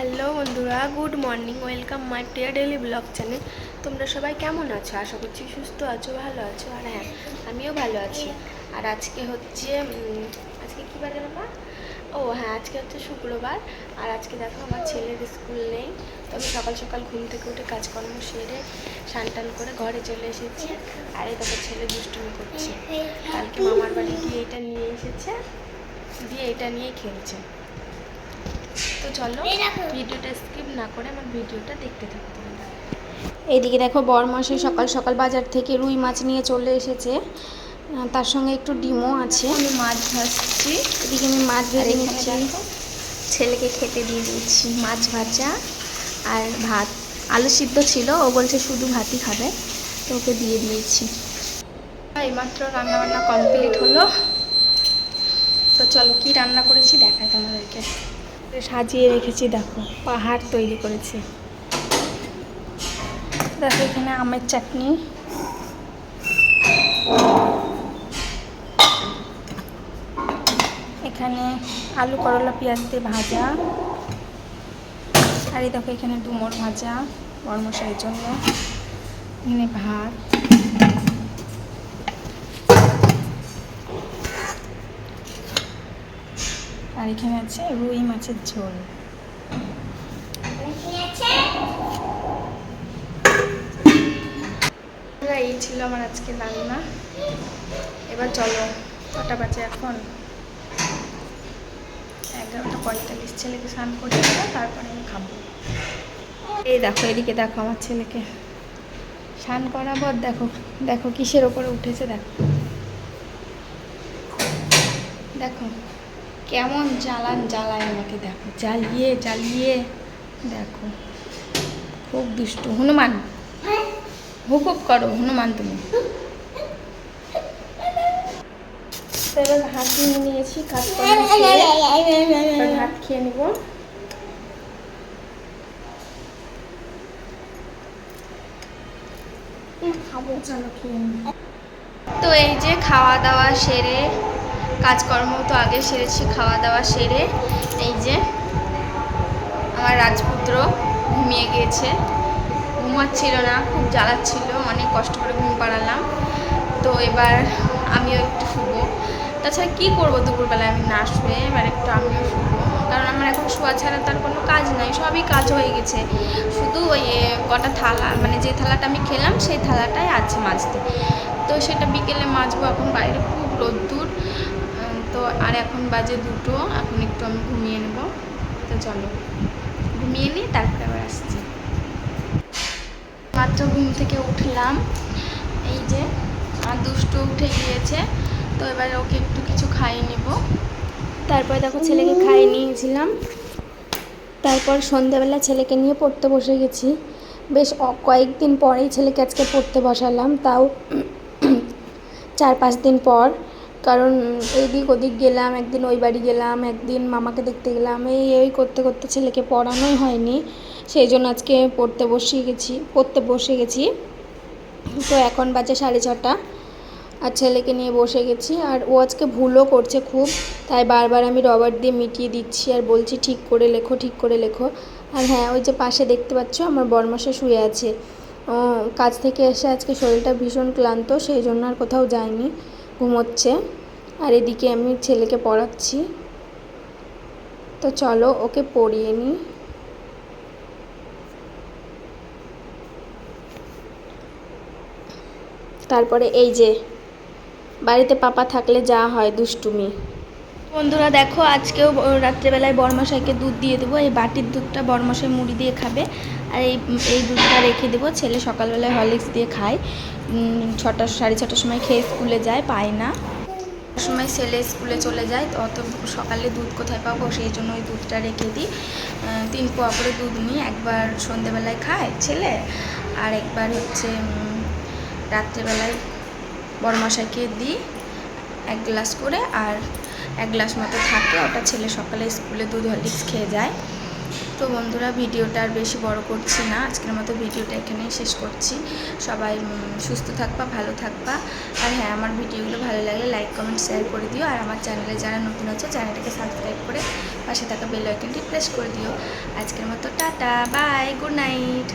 Hello বন্ধুরা, good morning, welcome my dear daily blog channel. তোমরা সবাই কেমন আছো? আশা করছি সুস্থ আছো, ভালো আছো, আর হ্যাঁ আমিও ভালো আছি। আর আজকে হচ্ছে আজকে কী বার মা? ও হ্যাঁ আজকে হচ্ছে শুক্রবার। আর আজকে দেখো আমার ছেলের স্কুল নেই, তো আমি সকাল সকাল ঘুম থেকে উঠে কাজকর্ম সেরে স্নান টান করে ঘরে চলে এসেছি। আর এই দেখো ছেলে দুষ্টুমি করছে। কালকে মামার বাড়ি গিয়ে এটা নিয়ে এসেছে, দিয়ে এটা নিয়ে খেলছে। তো চলো ভিডিওটা স্কিপ না করে আমার ভিডিওটা দেখতে থাকো তোমরা এইদিকে দেখো বরমাসে সকাল সকাল বাজার থেকে রুই মাছ নিয়ে চলে এসেছে। তার সঙ্গে একটু ডিমও আছে। আমি মাছ ভাজছি। এদিকে আমি মাছ ভেজে নিচ্ছি। ছেলেকে খেতে দিয়ে দিচ্ছি মাছ ভাজা আর ভাত। আলু সিদ্ধ ছিল ও বলছে শুধু ভাতই খাবে তো ওকে দিয়ে দিয়েছি। এইমাত্র রান্নাবান্না কমপ্লিট হলো। তো চলো কি রান্না করেছি দেখায় তোমাদেরকে। সাজিয়ে রেখেছি, দেখো, পাহাড় তৈরি করেছি। দেখো এখানে আমের চাটনি। এখানে আলু করলা, পেঁয়াজ দিয়ে ভাজা। আর এই দেখো এখানে ডুমোর ভাজা, বরমশাইয়ের জন্য। এখানে ভাত। আর এখানে আছে রুই মাছের ঝোল। এই ছিল আমার আজকে রান্না। এবার চলো, কটা বাজে এখন? এগারোটা পঁয়তাল্লিশ, ছেলেকে স্নান করে দেবো, তারপরে আমি খাব। এই দেখো, এদিকে দেখো আমার ছেলেকে। স্নান করাবার দেখো দেখো কিসের ওপরে উঠেছে, দেখো। দেখো। কেমন জ্বালান জ্বালায় আমাকে দেখো। জ্বালিয়ে জ্বালিয়ে দেখো। খুব দুষ্টু। হনুমান হুকুপ করো হনুমান তুমি। এবার ভাত নিয়ে নিয়েছি কাজ ভাত খেয়ে নিব। খেয়ে নিব তো এই যে খাওয়া দাওয়া সেরে কাজকর্ম তো আগে সেরেছি খাওয়া দাওয়া সেরে এই যে আমার রাজপুত্র ঘুমিয়ে গিয়েছে। ঘুমাচ্ছিল না, খুব জ্বালাচ্ছিল, অনেক কষ্ট করে ঘুম পাড়ালাম। তো এবার আমিও একটু শুবো। তাছাড়া কী করব দুপুরবেলায়? আমি না শুয়ে এবার একটু আমিও শুবো। কারণ আমার এখন শোয়া ছাড়া তার কোনো কাজ নাই, সবই কাজ হয়ে গেছে। শুধু ওই কটা থালা মানে যে থালাটা আমি খেলাম, সেই থালাটাই আছে মাজতে। তো সেটা বিকেলে মাজবো, এখন বাইরে খুব রোদ্দুর। তো আর এখন বাজে দুটো, এখন একটু আমি ঘুমিয়ে নেব। তো চলো, ঘুমিয়ে নিই তারপরে আবার আসছি। মাত্র ঘুম থেকে উঠলাম, এই যে আর দুষ্টু উঠে গিয়েছে, তো এবার ওকে একটু কিছু খাইয়ে নেব। তারপরে দেখো ছেলেকে খাইয়ে নিয়েছিলাম। তারপর সন্ধ্যাবেলা ছেলেকে নিয়ে পড়তে বসে গেছি। বেশ কয়েকদিন পরেই ছেলেকে আজকে পড়তে বসালাম, তাও চার পাঁচ দিন পর। কারণ এইদিক ওদিক গেলাম, একদিন ওই বাড়ি গেলাম, একদিন মামাকে দেখতে গেলাম। এই এই করতে করতে ছেলেকে পড়ানোই হয়নি সেই জন্য আজকে পড়তে বসিয়ে গেছি, পড়তে বসে গেছি। তো এখন বাজে সাড়ে ছটা, আর ছেলেকে নিয়ে বসে গেছি। আর ও আজকে ভুলও করছে খুব, তাই বারবার আমি রবার দিয়ে মিটিয়ে দিচ্ছি আর বলছি ঠিক করে লেখো, ঠিক করে লেখো। আর হ্যাঁ ওই যে পাশে দেখতে পাচ্ছ আমার বরমাসে শুয়ে আছে। কাজ থেকে এসে আজকে শরীরটা ভীষণ ক্লান্ত, সেই জন্য আর কোথাও যায়নি। ঘুমোচ্ছে। আর এদিকে আমি ছেলেকে পড়াচ্ছি। তো চলো ওকে পড়িয়ে নিই। তারপরে এই যে, বাড়িতে পাপা থাকলে যা হয় দুষ্টুমি। বন্ধুরা দেখো, আজকেও রাত্রেবেলায় বরমশাইকে দুধ দিয়ে দেবো। এই বাটির দুধটা বরমশাই মুড়ি দিয়ে খাবে। আর এই এই দুধটা রেখে দেবো। ছেলে সকালবেলায় হরলিক্স দিয়ে খায়। ছটা, সাড়ে ছটার সময় খেয়ে স্কুলে যায়, পায় না। সময় ছেলে স্কুলে চলে যায়। অত সকালে দুধ কোথায় পাবো? সেই জন্য ওই দুধটা রেখে দিই। তিন পোয়া করে দুধ নিই। একবার সন্ধেবেলায় খায় ছেলে, আর একবার হচ্ছে রাত্রেবেলায় বড়মশাইকে দিই এক গ্লাস করে। আর এক গ্লাস মতো থাকে। ওটা ছেলে সকালে স্কুলে দুধ হরলিক্স খেয়ে যায়। তো বন্ধুরা, ভিডিওটা আর বেশি বড় করছি না। আজকের মতো ভিডিওটা এখানেই শেষ করছি। সবাই সুস্থ থাকবা, ভালো থাকবা। আর হ্যাঁ আমার ভিডিওগুলো ভালো লাগলে লাইক কমেন্ট শেয়ার করে দিও। আর আমার চ্যানেলে যারা নতুন আছে চ্যানেলটাকে সাবস্ক্রাইব করে পাশে থাকা বেল আইকনটি প্রেস করে দিও। আজকের মতো টাটা বাই গুড নাইট